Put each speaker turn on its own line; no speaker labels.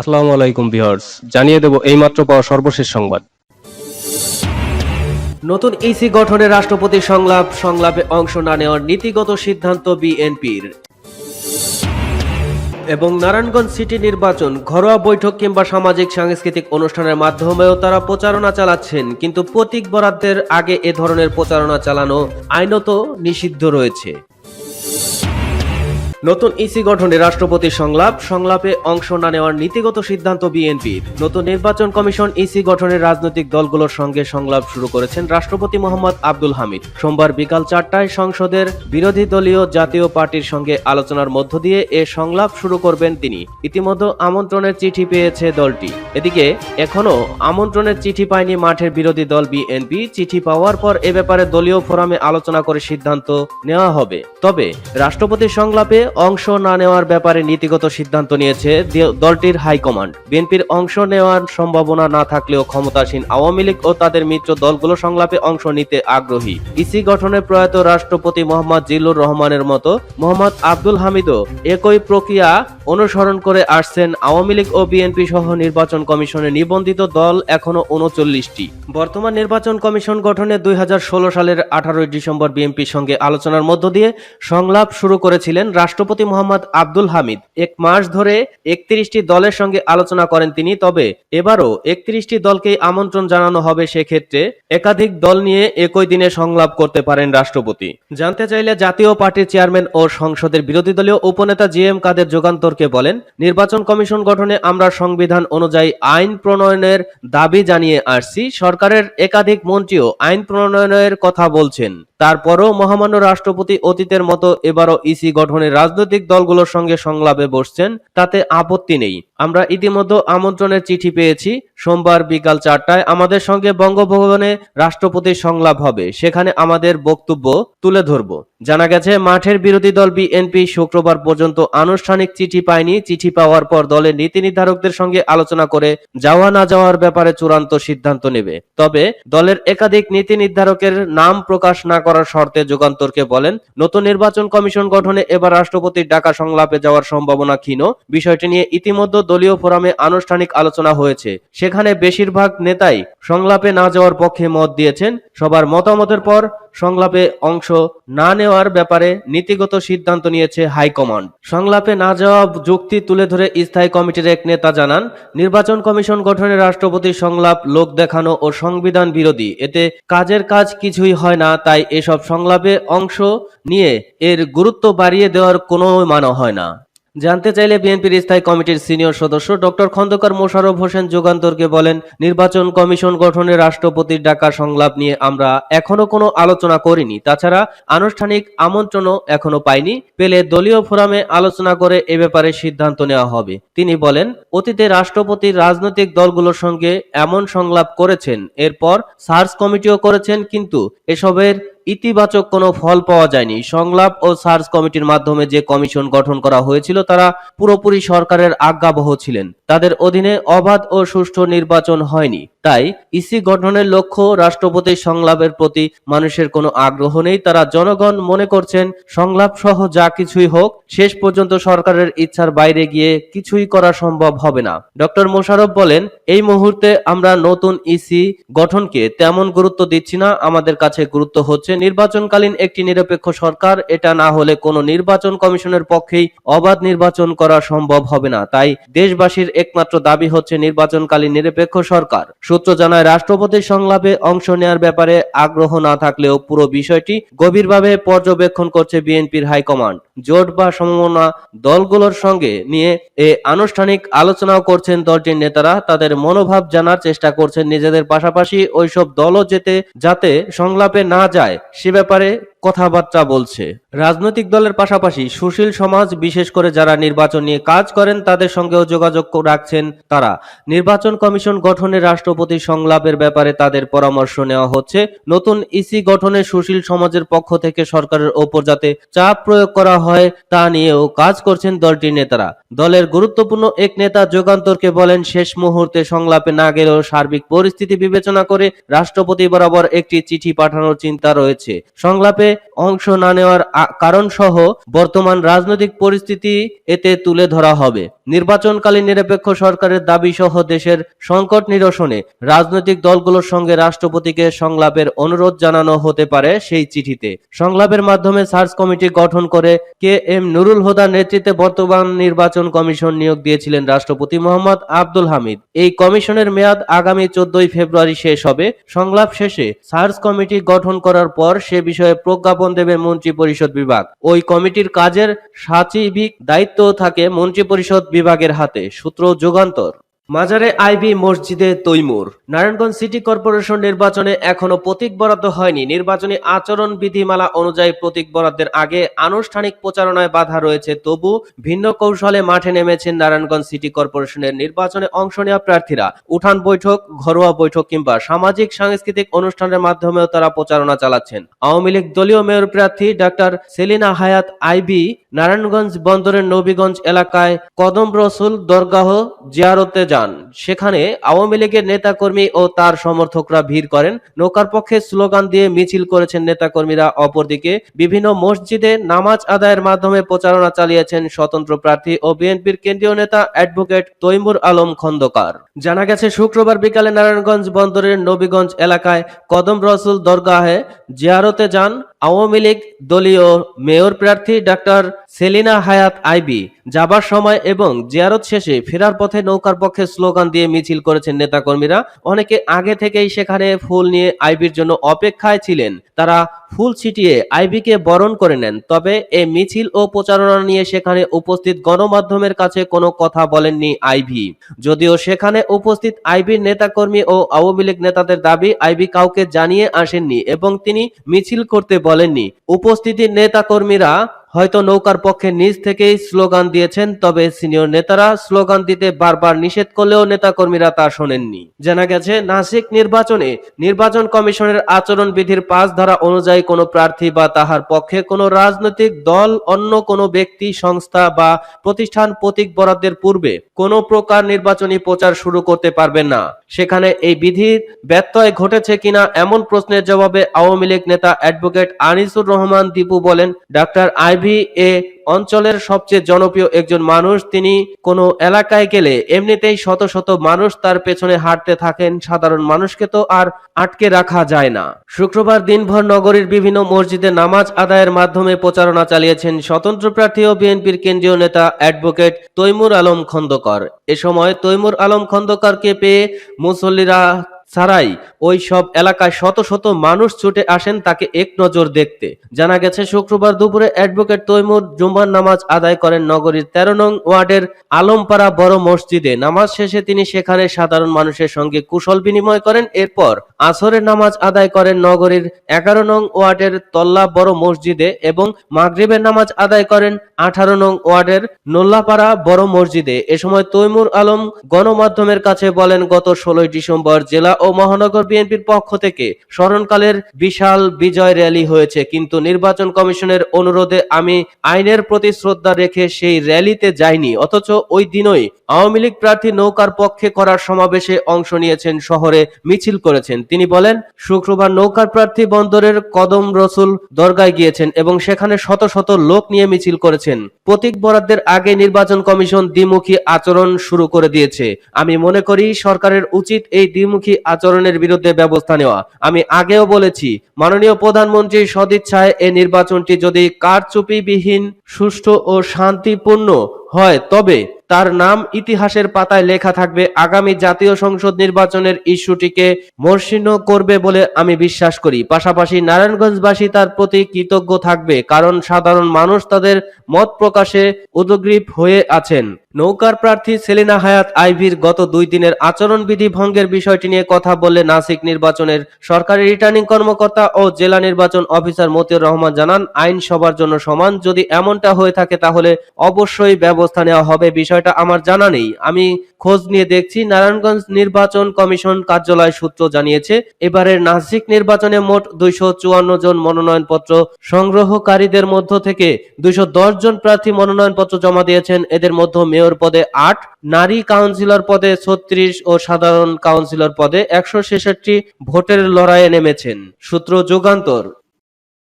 আসসালামু আলাইকুম ভিউয়ার্স, জানিয়ে দেব এইমাত্র পাওয়া সর্বশেষ সংবাদ।
নতুন ইসি গঠনে রাষ্ট্রপতি সংলাপ, সংলাপে অংশ না নেওয়ার নীতিগত সিদ্ধান্ত বিএনপির। এবং নারায়ণগঞ্জ সিটি নির্বাচন, ঘরোয়া বৈঠক কিংবা সামাজিক, সাংস্কৃতিক অনুষ্ঠানের মাধ্যমেও তারা প্রচারণা চালাচ্ছেন, কিন্তু প্রতীক বরাদ্দের আগে এ ধরনের প্রচারণা চালানো আইনত নিষিদ্ধ রয়েছে। নতুন ইসি গঠনে রাষ্ট্রপতি সংলাপ। সংলাপে অংশ না নেওয়ার নীতিগত সিদ্ধান্ত বিএনপির। নতুন নির্বাচন কমিশন ইসি গঠনের রাজনৈতিক দলগুলোর সঙ্গে সংলাপ শুরু করেছেন রাষ্ট্রপতি মোহাম্মদ আব্দুল হামিদ। সোমবার বিকাল চারটায় সংসদের বিরোধী দলীয় জাতীয় পার্টির সঙ্গে আলোচনার মধ্য দিয়ে এ সংলাপ শুরু করবেন তিনি। ইতিমধ্যে আমন্ত্রণের চিঠি পেয়েছে দলটি। এদিকে এখনও আমন্ত্রণের চিঠি পায়নি মাঠের বিরোধী দল বিএনপি। চিঠি পাওয়ার পর এ ব্যাপারে দলীয় ফোরামে আলোচনা করে সিদ্ধান্ত নেওয়া হবে। তবে, রাষ্ট্রপতির সংলাপে অংশ না নেওয়ার ব্যাপারে নীতিগত সিদ্ধান্ত নিয়েছে দলটির হাইকমান্ড। বিএনপির অংশ নেওয়ার সম্ভাবনা না থাকলেও ক্ষমতাসীন আওয়ামী লীগ ও তাদের মিত্র দলগুলো সংলাপে অংশ নিতে আগ্রহী। ইসি গঠনে প্রয়াত রাষ্ট্রপতি মোহাম্মদ জিল্লুর রহমানের মতো মোহাম্মদ আব্দুল হামিদও একই প্রক্রিয়া অনুসরণ করে আসছেন আওয়ামী লীগ ও বিএনপি সহ নির্বাচন কমিশনে নিবন্ধিত দল এখনও উনচল্লিশটি। বর্তমান নির্বাচন কমিশন গঠনে দুই হাজার ষোলো সালের আঠারোই ডিসেম্বর বিএনপির সঙ্গে আলোচনার মধ্য দিয়ে সংলাপ শুরু করেছিলেন রাষ্ট্রপতি মোহাম্মদ আব্দুল হামিদ এক মাস ধরে একত্রিশটি দলের সঙ্গে আলোচনা করেন তিনি, তবে এবারও একত্রিশটি দলকেই আমন্ত্রণ জানানো হবে সেক্ষেত্রে একাধিক দল নিয়ে একই দিনে সংলাপ করতে পারেন রাষ্ট্রপতি। জানতে চাইলে জাতীয় পার্টির চেয়ারম্যান ও সংসদের বিরোধী দলীয় উপনেতা জি এম কাদের যোগান্তরকে বলেন, নির্বাচন কমিশন গঠনে আমরা সংবিধান অনুযায়ী আইন প্রণয়নের দাবি জানিয়ে আসছি, সরকারের একাধিক মন্ত্রীও আইন প্রণয়নের কথা বলছেন। তারপরও মহামান্য রাষ্ট্রপতি অতীতের মতো এবারও ইসি গঠনে রাজনৈতিক দলগুলোর সঙ্গে সংলাপে বসছেন, তাতে আপত্তি নেই। আমরা ইতিমধ্যে আমন্ত্রণের চিঠি পেয়েছি। সোমবার বিকাল চারটায় আমাদের সঙ্গে বঙ্গভবনে রাষ্ট্রপতির সংলাপ হবে। সেখানে আমাদের বক্তব্য তুলে ধরব। জানা গেছে, মাঠের বিরোধী দল বিএনপি শুক্রবার পর্যন্ত আনুষ্ঠানিক চিঠি পায়নি। চিঠি পাওয়ার পর দলের নীতি নির্ধারকদের সঙ্গে আলোচনা করে যাওয়া না যাওয়ার ব্যাপারে চূড়ান্ত সিদ্ধান্ত নেবে। তবে দলের একাধিক নীতি নির্ধারকের নাম প্রকাশ না করার শর্তে যুগান্তরকে বলেন, নতুন নির্বাচন কমিশন গঠনে এবার রাষ্ট্রপতির ডাকা সংলাপে যাওয়ার সম্ভাবনা ক্ষীণ। বিষয়টি নিয়ে ইতিমধ্যে দলীয় ফোরামে আনুষ্ঠানিক আলোচনা হয়েছে। সেখানে বেশিরভাগ নেতাই সংলাপে না যাওয়ার পক্ষে মত দিয়েছেন। সবার মতামতের পর সংলাপে অংশ না নেওয়ার ব্যাপারে নীতিগত সিদ্ধান্ত নিয়েছে হাইকমান্ড। সংলাপে না যাওয়া যুক্তি তুলে ধরে স্থায়ী কমিটির এক নেতা জানান, নির্বাচন কমিশন গঠনে রাষ্ট্রপতির সংলাপ লোক দেখানো ও সংবিধান বিরোধী। এতে কাজের কাজ কিছুই হয় না, তাই এসব সংলাপে অংশ নিয়ে এর গুরুত্ব বাড়িয়ে দেওয়ার কোনো মানা হয় না। জানতে চাইলে বিএনপির স্থায়ী কমিটির সিনিয়র সদস্য ডক্টর খন্দকার মোশাররফ হোসেন যুগান্তরকে বলেন, নির্বাচন কমিশন গঠনে রাষ্ট্রপতির ডাকা সংলাপ নিয়ে আমরা এখনও কোনো আলোচনা করিনি। তাছাড়া আনুষ্ঠানিক আমন্ত্রণও এখনও পাইনি। পেলে দলীয় ফোরামে আলোচনা করে এ ব্যাপারে সিদ্ধান্ত নেওয়া হবে। তিনি বলেন, অতীতে রাষ্ট্রপতি রাজনৈতিক দলগুলোর সঙ্গে এমন সংলাপ করেছেন। এরপর সার্চ কমিটিও করেছেন, কিন্তু এসবের ইতিবাচক কোনো ফল পাওয়া যায়নি। সংলাপ ও সার্চ কমিটির মাধ্যমে যে কমিশন গঠন করা হয়েছিল, তারা পুরোপুরি সরকারের আজ্ঞাবহ ছিলেন। তাদের অধীনে অবাধ ও সুষ্ঠু নির্বাচন হয়নি। তাই ইসি গঠনের লক্ষ্য রাষ্ট্রপতির সংলাপের প্রতি মানুষের কোনো আগ্রহ নেই। তারা জনগণ মনে করছেন, সংলাপ সহ যা কিছুই হোক, শেষ পর্যন্ত সরকারের ইচ্ছার বাইরে গিয়ে কিছুই করা সম্ভব হবে না। ডক্টর মোশাররফ বলেন, এই মুহূর্তে আমরা নতুন ইসি গঠনকে তেমন গুরুত্ব দিচ্ছি না। আমাদের কাছে গুরুত্ব হচ্ছে নির্বাচনকালীন একটি নিরপেক্ষ সরকার। এটা না হলে কোনো নির্বাচন কমিশনের পক্ষেই অবাধ নির্বাচন করা সম্ভব হবে না। তাই দেশবাসীর একমাত্র দাবি হচ্ছে নির্বাচনকালীন নিরপেক্ষ সরকার। সূত্র জানায়, রাষ্ট্রপতির সংলাপে অংশ নেওয়ার ব্যাপারে আগ্রহ না থাকলেও পুরো বিষয়টি গভীরভাবে পর্যবেক্ষণ করছে বিএনপির হাইকমান্ড। জোট বা সমমনা দলগুলোর সঙ্গে নিয়ে এ আনুষ্ঠানিক আলোচনাও করছেন দলটির নেতারা। তাদের মনোভাব জানার চেষ্টা করছেন নিজেদের পাশাপাশি ওইসব দলও যেতে, যাতে সংলাপে না যায়, সে ব্যাপারে কথাবার্তা বলছে। রাজনৈতিক দলের পাশাপাশি সুশীল সমাজ, বিশেষ করে যারা নির্বাচন নিয়ে কাজ করেন, তাদের সঙ্গেও যোগাযোগ রাখছেন তারা। নির্বাচন কমিশন গঠনে রাষ্ট্রপতি সংলাপের ব্যাপারে তাদের পরামর্শ নেওয়া হচ্ছে। নতুন ইসি গঠনে সুশীল সমাজের পক্ষ থেকে সরকারের ওপর যাতে চাপ প্রয়োগ করা হয়, তা নিয়েও কাজ করছেন দলটির নেতারা। দলের গুরুত্বপূর্ণ এক নেতা যোগান্তরকে বলেন, শেষ মুহূর্তে সংলাপে না গেলেও সার্বিক পরিস্থিতি বিবেচনা করে রাষ্ট্রপতি বরাবর একটি চিঠি পাঠানোর চিন্তা রয়েছে। সংলাপে করে অংশ না নেওয়ার আ- কারণ সহ বর্তমান রাজনৈতিক পরিস্থিতি এতে তুলে ধরা হবে। নির্বাচনকালীন নিরপেক্ষ সরকারের দাবি সহ দেশের সংকট নিরসনে রাজনৈতিক দলগুলোর সঙ্গে রাষ্ট্রপতিকে সংলাপের অনুরোধ জানানো হতে পারে সেই চিঠিতে। সংলাপের মাধ্যমে সার্চ কমিটি গঠন করে কে এম নুরুল হোদার নেতৃত্বে বর্তমান নির্বাচন কমিশন নিয়োগ দিয়েছিলেন রাষ্ট্রপতি মোহাম্মদ আব্দুল হামিদ। এই কমিশনের মেয়াদ আগামী চোদ্দই ফেব্রুয়ারি শেষ হবে। সংলাপ শেষে সার্চ কমিটি গঠন করার পর সে বিষয়ে প্রজ্ঞাপন দেবে মন্ত্রী পরিষদ বিভাগ। ওই কমিটির কাজের সাচিবিক দায়িত্ব থাকে মন্ত্রী পরিষদ বিভাগের হাতে। সূত্র যুগান্তর। মাজারে আইবি মসজিদে তৈমুর। নারায়ণগঞ্জ সিটি কর্পোরেশন নির্বাচনে এখনও প্রতীক বরাদ্দ হয়নি। নির্বাচনী আচরণ বিধিমালা অনুযায়ী প্রতীক বরাদ্দের আগে আনুষ্ঠানিক প্রচারণায় বাধা রয়েছে। তবু ভিন্ন কৌশলে মাঠে নেমেছেন নারায়ণগঞ্জ সিটি কর্পোরেশনের নির্বাচনে অংশ নেওয়া প্রার্থীরা। উঠান বৈঠক, ঘরোয়া বৈঠক কিংবা সামাজিক, সাংস্কৃতিক অনুষ্ঠানের মাধ্যমেও তারা প্রচারণা চালাচ্ছেন। আওয়ামী লীগ দলীয় মেয়র প্রার্থী ডাক্তার সেলিনা হায়াত আইবি নারায়ণগঞ্জ বন্দরের নবীগঞ্জ এলাকায় কদম রসুল দরগাহ জিয়ারতে যান। সেখানে আওয়ামী লীগের নেতাকর্মী ও তার সমর্থকরা ভিড় করেন। নৌকার পক্ষে স্লোগান দিয়ে মিছিল করেছেন নেতাকর্মীরা। অপরদিকে বিভিন্ন মসজিদে নামাজ আদায়ের মাধ্যমে প্রচারণা চালিয়েছেন স্বতন্ত্র প্রার্থী ও বিএনপির কেন্দ্রীয় নেতা অ্যাডভোকেট তৈমুর আলম খন্দকার। জানা গেছে, শুক্রবার বিকালে নারায়ণগঞ্জ বন্দরের নবীগঞ্জ এলাকায় কদম রসুল দরগাহে জিয়ারতে যান আওয়ামী লীগ দলীয় মেয়র প্রার্থী ডাক্তার সেলিনা হায়াত আইবি। যাবার সময় এবং জিয়ারত শেষে ফেরার পথে নৌকার পক্ষে স্লোগান দিয়ে মিছিল করেছেন নেতাকর্মীরা। অনেকে আগে থেকেই সেখানে ফুল নিয়ে আইবির জন্য অপেক্ষায় ছিলেন। তারা ফুল ছিটিয়ে আইবিকে বরণ করে নেন। তবে এই মিছিল ও প্রচারণা নিয়ে সেখানে উপস্থিত গণমাধ্যমের কাছে কোনো কথা বলেননি আইভি যদিও সেখানে উপস্থিত আইবির নেতাকর্মী ও আওয়ামী লীগ নেতাদের দাবি, আইবি কাউকে জানিয়ে আসেননি এবং তিনি মিছিল করতে বলেননি। উপস্থিতি নেতাকর্মীরা হয়তো নৌকার পক্ষে নিজ থেকেই স্লোগান দিয়েছেন, তবে সিনিয়র নেতারা স্লোগান দিতে বারবার নিষেধ করলেও নেতাকর্মীরা তা শোনেননি। জানা গেছে, নাসিক নির্বাচনে নির্বাচন কমিশনের আচরণ বিধির পাঁচ ধারা অনুযায়ী কোনো প্রার্থী বা তাহার পক্ষে কোনো রাজনৈতিক দল, অন্য কোনো ব্যক্তি, সংস্থা বা প্রতিষ্ঠান প্রতীক বরাদ্দের পূর্বে কোনো প্রকার নির্বাচনী প্রচার শুরু করতে পারবেন না। সেখানে এই বিধির ব্যত্যয় ঘটেছে কিনা এমন প্রশ্নের জবাবে আওয়ামী লীগ নেতা অ্যাডভোকেট আনিসুর রহমান দীপু বলেন, ডাক্তার আইভি এ অঞ্চলের সবচেয়ে জনপ্রিয় একজন মানুষ, তিনি কোনো এলাকায় গেলে এমনিতেই শত শত মানুষ তার পেছনে হাঁটতে থাকেন। সাধারণ মানুষকে তো আর আটকে রাখা যায় না। শুক্রবার দিনভর নগরীর বিভিন্ন মসজিদে নামাজ আদায়ের মাধ্যমে প্রচারণা চালিয়েছেন স্বতন্ত্র প্রার্থী ও বিএনপির কেন্দ্রীয় নেতা অ্যাডভোকেট তৈমুর আলম খন্দকার। এ সময় তৈমুর আলম খন্দকারকে পেয়ে মুসল্লিরা ছাড়াই ওই সব এলাকায় শত শত মানুষ ছুটে আসেন তাকে এক নজর দেখতে। জানা গেছে, শুক্রবার দুপুরে অ্যাডভোকেট তৈমুর জুম্মার নামাজ আদায় করেন নগরীর তেরো নং ওয়ার্ডের আলমপাড়া বড় মসজিদে। নামাজ শেষে তিনি সেখানে সাধারণ মানুষের সঙ্গে কুশল বিনিময় করেন। এরপর আসরের নামাজ আদায় করেন নগরীর এগারো নং ওয়ার্ডের তল্লা বড় মসজিদে এবং মাগরিবের নামাজ আদায় করেন আঠারো নং ওয়ার্ডের নোল্লাপাড়া বড় মসজিদে। এ সময় তৈমুর আলম গণমাধ্যমের কাছে বলেন, গত ষোলোই ডিসেম্বর জেলা ও মহানগর বিএনপির পক্ষ থেকে স্মরণকালের বিশাল বিজয় র্যালি হয়েছে। কিন্তু নির্বাচন কমিশনের অনুরোধে আমি আইনের প্রতি শ্রদ্ধা রেখে সেই র্যালিতে যাইনি। অথচ ওই দিনই আওয়ামী লীগ প্রার্থী নৌকার পক্ষে করার সমাবেশে অংশ নিয়েছেন, শহরে মিছিল করেছেন। তিনি বলেন, শুক্রবার নৌকার প্রার্থী বন্দরের কদম রসুল দরগায় গিয়েছেন এবং সেখানে শত শত লোক নিয়ে মিছিল করেছেন। প্রতীক বরাদ্দের আগে নির্বাচন কমিশন দ্বিমুখী আচরণ শুরু করে দিয়েছে। আমি মনে করি সরকারের উচিত এই দ্বিমুখী আচরণের বিরুদ্ধে ব্যবস্থা নেওয়া। আমি আগেও বলেছি, মাননীয় প্রধানমন্ত্রীর সদিচ্ছায় এই নির্বাচনটি যদি কারচুপিবিহীন, সুষ্ঠু ও শান্তিপূর্ণ হয়, তবে তার নাম ইতিহাসের পাতায় লেখা থাকবে, আগামী জাতীয় সংসদ নির্বাচনের ইস্যুটিকে মর্ষীণ করবে বলে আমি বিশ্বাস করি। পাশাপাশি নারায়ণগঞ্জবাসী তার প্রতি কৃতজ্ঞ থাকবে, কারণ সাধারণ মানুষ তাদের মত প্রকাশে উদগ্রীব হয়ে আছেন। নৌকার প্রার্থী সেলিনা হায়াত আইভির গত দুই দিনের আচরণবিধি ভঙ্গের বিষয়টি নিয়ে কথা বললে নাসিক নির্বাচনের সরকারি রিটার্নিং কর্মকর্তা ও জেলা নির্বাচন অফিসার মতিউর রহমান জানান, আইন সবার জন্য সমান, যদি এমনটা হয়ে থাকে তাহলে অবশ্যই ব্যবস্থা নেওয়া হবে, বিষয়টা আমার জানা নেই। আমি খোঁজ নিয়ে দেখছি, নারায়ণগঞ্জ নির্বাচন কমিশন কার্যালয় সূত্র জানিয়েছে, এবারের নাসিক নির্বাচনে মোট দুইশো চুয়ান্ন জন মনোনয়নপত্র সংগ্রহকারীদের মধ্য থেকে দুইশো দশ জন প্রার্থী মনোনয়নপত্র জমা দিয়েছেন। এদের মধ্যে মেয়র পদে আট, নারী কাউন্সিলর পদে ছত্রিশ ও সাধারণ কাউন্সিলর পদে একশো ছেষট্টি ভোটের লড়াইয়ে নেমেছেন। সূত্র যুগান্তর।